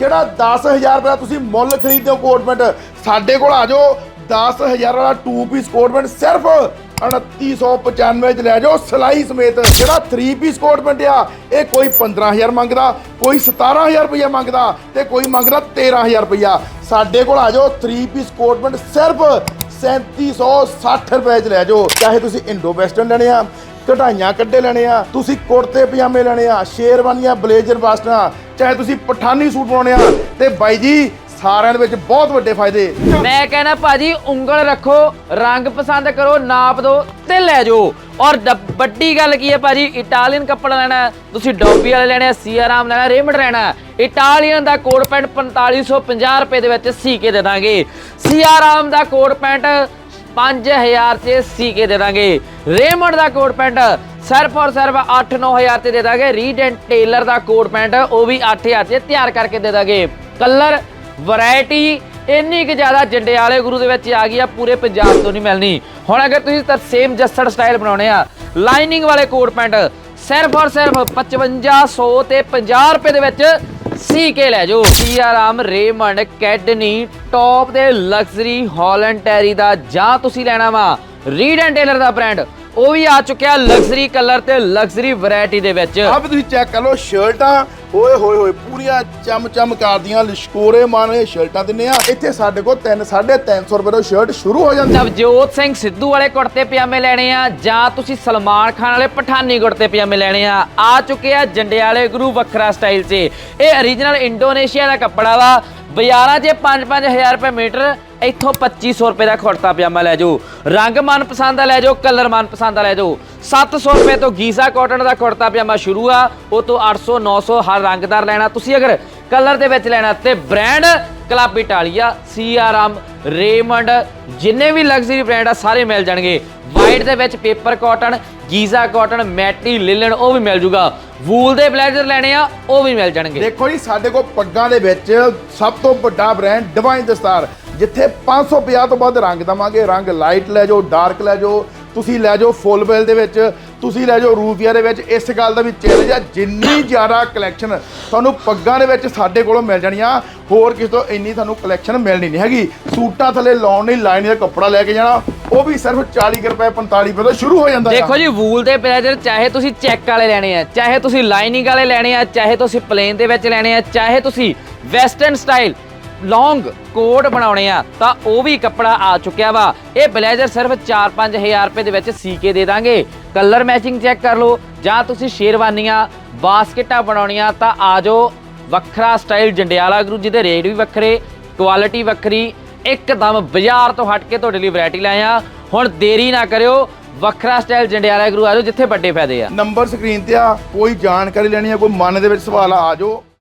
ਜਿਹੜਾ 10000 ਰੁਪਏ ਦਾ ਤੁਸੀਂ ਮੁੱਲ ਖਰੀਦਦੇ ਹੋ ਕੋਟਪੈਂਟ ਸਾਡੇ ਕੋਲ ਆ ਜਾਓ। 10000 ਵਾਲਾ 2 ਪੀਸ ਕੋਟ ਪੈਂਟ ਸਿਰਫ 2995 ਚ ਲੈ ਜਾਓ ਸਿਲਾਈ ਸਮੇਤ। ਜਿਹੜਾ 3 ਪੀਸ ਕੋਟਮੈਂਟ ਆ, ਇਹ ਕੋਈ 15000 ਮੰਗਦਾ, ਕੋਈ 17000 ਰੁਪਇਆ ਮੰਗਦਾ ਤੇ ਕੋਈ ਮੰਗਦਾ 13000 ਰੁਪਇਆ। ਸਾਡੇ ਕੋਲ ਆ ਜਾਓ 3 ਪੀਸ ਕੋਟ ਪੈਂਟ ਸਿਰਫ 3760 ਰੁਪਏ ਚ ਲੈ ਜਾਓ। ਚਾਹੇ ਤੁਸੀਂ ਇੰਡੋ ਵੈਸਟਰਨ ਲੈਣੇ ਆ, ਕਢਾਈਆਂ ਕੱਢੇ ਲੈਣੇ ਆ, ਤੁਸੀਂ ਕੁੜਤੇ ਪਜਾਮੇ ਲੈਣੇ ਆ, ਸ਼ੇਰਵਾਨੀਆਂ, ਬਲੇਜ਼ਰ ਬਾਸਟਾਂ ਚਾਹੇ ਤੁਸੀਂ ਪਠਾਨੀ ਸੂਟ ਪਾਉਣੇ ਆ, ਤੇ ਬਾਈ ਜੀ, ਸਾਰਿਆਂ ਦੇ ਵਿੱਚ ਬਹੁਤ ਵੱਡੇ ਫਾਇਦੇ। ਮੈਂ ਕਹਿੰਦਾ ਭਾਜੀ, ਉਂਗਲ ਰੱਖੋ, ਰੰਗ ਪਸੰਦ ਕਰੋ, ਨਾਪ ਦਿਓ ਤੇ ਲੈ ਜਾਓ। ਔਰ ਵੱਡੀ ਗੱਲ ਕੀ ਹੈ ਭਾਜੀ, ਇਟਾਲੀਅਨ ਕੱਪੜਾ ਲੈਣਾ ਤੁਸੀਂ ਡੋਬੀ ਵਾਲੇ ਲੈਣੇ ਸੀਆਰਾਮ ਲੈਣਾ, ਰੇਮੰਡ ਲੈਣਾ ਇਟਾਲੀਅਨ ਦਾ ਕੋਟ ਪੈਂਟ 4550 ਰੁਪਏ ਦੇ ਵਿੱਚ ਸੀ ਕੇ ਦੇ ਦਾਂਗੇ। ਸੀਆਰਾਮ ਦਾ ਕੋਟ ਪੈਂਟ 5000 ਚ ਸੀ ਕੇ ਦੇ ਦਾਂਗੇ। ਰੇਮੰਡ ਦਾ ਕੋਟ ਪੈਂਟ ਸਿਰਫ ਔਰ ਸਿਰਫ 8-9000 ਤੇ ਦੇ ਦਾਂਗੇ। ਰੀਡ ਐਂਡ ਟੇਲਰ ਦਾ ਕੋਟ ਪੈਂਟ, ਉਹ ਵੀ 8000 'ਤੇ ਤਿਆਰ ਕਰਕੇ ਦੇ ਦਾਂਗੇ। ਕਲਰ ਵੈਰਾਈਟੀ ਇੰਨੀ ਕਿ ਜ਼ਿਆਦਾ ਜੰਡਿਆਲੇ ਗੁਰੂ ਦੇ ਵਿੱਚ ਆ ਗਈ ਆ, ਪੂਰੇ ਪੰਜਾਬ ਤੋਂ ਨਹੀਂ ਮਿਲਣੀ। ਹੁਣ ਅਗਰ ਤੁਸੀਂ ਤਾਂ ਸੇਮ ਜੱਸੜ ਸਟਾਈਲ ਬਣਾਉਣੇ ਆ ਲਾਈਨਿੰਗ ਵਾਲੇ ਕੋਟ ਪੈਂਟ, ਸਿਰਫ ਔਰ ਸਿਰਫ 5500 ਤੇ 50 ਰੁਪਏ ਦੇ ਵਿੱਚ ਸੀ ਕੇ ਲੈ ਜਾਓ। ਸੀ ਸੀਆਰਾਮ ਰੇਮੰਡ ਕੈਡਨੀ ਟੌਪ ਦੇ ਲਗਜ਼ਰੀ ਹਾਲੈਂਡ ਟੈਰੀ ਦਾ ਜਾਂ ਤੁਸੀਂ ਲੈਣਾ ਵਾ। ਰੀਡ ਐਂਡ ਟੇਲਰ ਦਾ ਬ੍ਰਾਂਡ ਉਹ ਵੀ ਆ ਚੁੱਕਿਆ ਲਗਜ਼ਰੀ ਕਲਰ ਤੇ ਲਗਜ਼ਰੀ ਵੈਰਾਈਟੀ ਦੇ ਵਿੱਚ। ਆਹ ਵੀ ਤੁਸੀਂ ਚੈੱਕ ਕਰ ਲਓ ਸ਼ਰਟਾਂ ਓਏ ਹੋਏ ਹੋਏ ਪੂਰੀਆਂ ਚਮ ਚਮ ਕਰਦੀਆਂ ਲਿਸ਼ਕੋਰੇ ਮਾਰੇ ਸ਼ਰਟਾਂ ਦਿੰਨੇ ਆ। ਇੱਥੇ ਸਾਡੇ ਕੋਲ 3 350 ਰੁਪਏ ਤੋਂ ਸ਼ਰਟ ਸ਼ੁਰੂ ਹੋ ਜਾਂਦੀ। ਨਵਜੋਤ ਸਿੰਘ ਸਿੱਧੂ ਵਾਲੇ ਕੁੜਤੇ ਪਜਾਮੇ ਲੈਣੇ ਆ ਜਾਂ ਤੁਸੀਂ ਸਲਮਾਨ ਖਾਨ ਵਾਲੇ ਪਠਾਨੀ ਕੁੜਤੇ ਪਜਾਮੇ ਲੈਣੇ ਆ। ਆ ਚੁੱਕੇ ਆ ਜੰਡਿਆਲੇ ਗੁਰੂ ਵੱਖਰਾ ਸਟਾਈਲ 'ਚ। ਇਹ origignal ਇੰਡੋਨੇਸ਼ੀਆ ਦਾ ਕੱਪੜਾ ਵਾ। ਬਾਜ਼ਾਰਾਂ 'ਚ 5-5000 ਰੁਪਏ ਮੀਟਰ ਇੱਥੋਂ 2500 ਰੁਪਏ ਦਾ ਕੁੜਤਾ ਪਜਾਮਾ ਲੈ ਜਾਓ। ਰੰਗ ਮਨ ਪਸੰਦ ਦਾ ਲੈ ਜਾਓ, ਕਲਰ ਮਨ ਪਸੰਦ ਦਾ ਲੈ ਜਾਓ। 700 ਰੁਪਏ ਤੋਂ ਗੀਜ਼ਾ ਕਾਟਨ ਦਾ ਕੁੜਤਾ ਪਜਾਮਾ ਸ਼ੁਰੂ ਆ, ਉਹ ਤੋਂ 800 900 ਹਰ ਰੰਗਦਾਰ ਲੈਣਾ। ਤੁਸੀਂ ਅਗਰ ਕਲਰ ਦੇ ਵਿੱਚ ਲੈਣਾ ਤੇ brand club Italia CRM, Raymond, ਜਿੰਨੇ ਵੀ ਲਗਜ਼ਰੀ ਬ੍ਰਾਂਡ ਆ, ਸਾਰੇ ਮਿਲ ਜਾਣਗੇ। ਵਾਈਟ ਦੇ ਵਿੱਚ paper cotton, Giza cotton, matty, linen, ਉਹ ਵੀ ਮਿਲ ਜੂਗਾ। ਵੂਲ ਦੇ ਬਲੇਜ਼ਰ ਲੈਣੇ ਆ, ਉਹ ਵੀ ਮਿਲ ਜਾਣਗੇ। ਦੇਖੋ ਜੀ, ਸਾਡੇ ਕੋਲ ਪੱਗਾਂ ਦੇ ਵਿੱਚ ਸਭ ਤੋਂ ਵੱਡਾ ਬ੍ਰਾਂਡ ਡਿਵਾਈਨ ਦਸਤਾਰ ਜਿੱਥੇ 550 ਤੋਂ ਵੱਧ ਰੰਗ ਦਵਾਂਗੇ। ਰੰਗ ਲਾਈਟ ਲੈ ਜਾਓ ਡਾਰਕ ਲੈ ਜਾਓ, ਤੁਸੀਂ ਲੈ ਜਾਓ ਫੁੱਲ ਬਿਲ ਦੇ ਵਿੱਚ, ਤੁਸੀਂ ਲੈ ਜਾਓ ਰੂਪੀਆ ਦੇ ਵਿੱਚ। ਇਸ ਗੱਲ ਦਾ ਵੀ ਚੈਲੰਜ ਆ ਜਿੰਨੀ ਜ਼ਿਆਦਾ ਕਲੈਕਸ਼ਨ ਤੁਹਾਨੂੰ ਪੱਗਾਂ ਦੇ ਵਿੱਚ ਸਾਡੇ ਕੋਲੋਂ ਮਿਲ ਜਾਣੀਆਂ, ਹੋਰ ਕਿਸੇ ਤੋਂ ਇੰਨੀ ਤੁਹਾਨੂੰ ਕਲੈਕਸ਼ਨ ਮਿਲਣੀ ਨਹੀਂ ਹੈਗੀ। ਸੂਟਾਂ ਥੱਲੇ ਲਾਉਣ ਲਈ ਲਾਈਨ ਦਾ ਕੱਪੜਾ ਲੈ ਕੇ ਜਾਣਾ, ਉਹ ਵੀ ਸਿਰਫ 40 ਕੁ ਰੁਪਏ 45 ਰੁਪਏ ਤੋਂ ਸ਼ੁਰੂ ਹੋ ਜਾਂਦਾ ਦੇਖੋ ਜੀ ਵੂਲ ਦੇ ਬਲੇਜ਼ਰ ਚਾਹੇ ਤੁਸੀਂ ਚੈੱਕ ਵਾਲੇ ਲੈਣੇ ਆ, ਚਾਹੇ ਤੁਸੀਂ ਲਾਈਨਿੰਗ ਵਾਲੇ ਲੈਣੇ ਆ, ਚਾਹੇ ਤੁਸੀਂ ਪਲੇਨ ਦੇ ਵਿੱਚ ਲੈਣੇ ਆ, ਚਾਹੇ ਤੁਸੀਂ ਵੈਸਟਰਨ ਸਟਾਈਲ ਲੌਂਗ ਕੋਟ ਬਣਾਉਣੇ ਆ, ਤਾਂ ਉਹ ਵੀ ਕੱਪੜਾ ਆ ਚੁੱਕਿਆ ਵਾ। ਇਹ ਬਲੇਜ਼ਰ ਸਿਰਫ 4-5000 ਰੁਪਏ ਦੇ ਵਿੱਚ ਸੀ ਕੇ ਦੇ ਦਾਂਗੇ। ਕਲਰ ਮੈਚਿੰਗ ਚੈੱਕ ਕਰ ਲਓ, ਜਾਂ ਤੁਸੀਂ ਸ਼ੇਰਵਾਨੀਆਂ, ਬਾਸਕਟਾਂ ਬਣਾਉਣੀਆਂ, ਤਾਂ ਆ ਜਾਓ ਵੱਖਰਾ ਸਟਾਈਲ ਜੰਡਿਆਲਾ ਗੁਰੂ ਜੀ ਦੇ। ਰੇਟ ਵੀ ਵੱਖਰੇ, ਕੁਆਲਿਟੀ ਵੱਖਰੀ, ਇੱਕਦਮ ਬਾਜ਼ਾਰ ਤੋਂ ਹਟ ਕੇ ਤੁਹਾਡੇ ਲਈ ਵੈਰਾਈਟੀ ਆ। ਹੁਣ ਦੇਰੀ ਨਾ ਕਰਿਓ, ਵੱਖਰਾ ਸਟਾਈਲ ਜੰਡਿਆਲਾ ਗੁਰੂ ਆ ਜਾਓ, ਜਿੱਥੇ ਵੱਡੇ ਫਾਇਦੇ ਆ। ਨੰਬਰ ਸਕਰੀਨ ਤੇ ਆ, ਕੋਈ ਜਾਣਕਾਰੀ ਲੈਣੀ ਆ, ਕੋਈ ਮਨ ਦੇ ਵਿੱਚ ਸਵਾਲ ਆ ਆ ਜਾਓ।